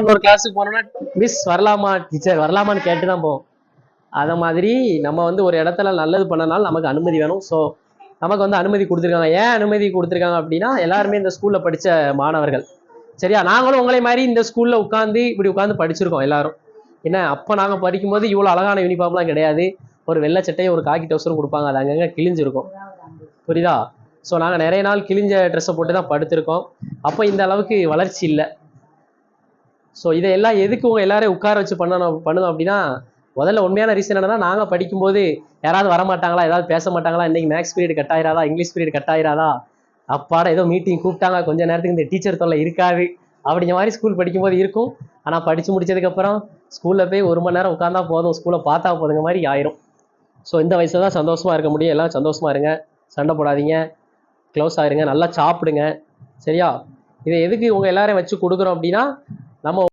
இன்னொரு கிளாஸுக்கு போனோம்னா மிஸ் வரலாமா டீச்சர் வரலாமான்னு கேட்டு தான் போவோம். அதை மாதிரி நம்ம வந்து ஒரு இடத்துல நல்லது பண்ணனால நமக்கு அனுமதி வேணும். ஸோ நமக்கு வந்து அனுமதி கொடுத்துருக்காங்க. ஏன் அனுமதி கொடுத்துருக்காங்க அப்படின்னா எல்லாருமே இந்த ஸ்கூலில் படித்த மாணவர்கள். சரியா? நாங்களும் உங்களை மாதிரி இந்த ஸ்கூலில் உட்காந்து இப்படி உட்காந்து படிச்சிருக்கோம் எல்லாரும். என்ன அப்போ நாங்கள் படிக்கும்போது இவ்வளோ அழகான யூனிஃபார்ம்லாம் கிடையாது. ஒரு வெள்ளை சட்டையும் ஒரு காக்கி டவுசரும் கொடுப்பாங்க. அது அங்கங்கே கிழிஞ்சிருக்கும். புரியுதா? ஸோ நாங்கள் நிறைய நாள் கிழிஞ்ச ட்ரெஸ்ஸை போட்டு தான் படுத்திருக்கோம். அப்போ இந்த அளவுக்கு வளர்ச்சி இல்லை. ஸோ இதையெல்லாம் எதுக்கு உங்கள் எல்லாரையும் உட்கார வச்சு பண்ணணும் பண்ணணும் அப்படின்னா முதல்ல உண்மையான ரீசன் என்னன்னா நாங்கள் படிக்கும்போது யாராவது வரமாட்டாங்களா? ஏதாவது பேச மாட்டாங்களா? இன்னைக்கு மேக்ஸ் பீரியட் கட் ஆயிராதா இங்கிலீஷ் பீரியட் கட் ஆயிராதா அப்பாடா ஏதோ மீட்டிங் கூப்பிட்டாங்க. கொஞ்ச நேரத்துக்கு இந்த டீச்சர் தொல்லை இருக்காது. அப்படிங்கிற மாதிரி ஸ்கூல் படிக்கும்போது இருக்கும். ஆனால் படித்து முடிச்சதுக்கப்புறம் ஸ்கூலில் போய் ஒரு மணி நேரம் உட்காந்தா போதும். ஸ்கூலை பார்த்தா போதுங்க மாதிரி ஆயிரும். ஸோ இந்த வயசில் தான் சந்தோஷமாக இருக்க முடியும். எல்லாம் சந்தோஷமாக இருங்க. சண்டை போடாதீங்க. க்ளோஸ் ஆயிருங்க நல்லா சாப்பிடுங்க. சரியா? இதை எதுக்கு உங்கள் எல்லாரையும் வச்சு கொடுக்குறோம் அப்படின்னா நம்ம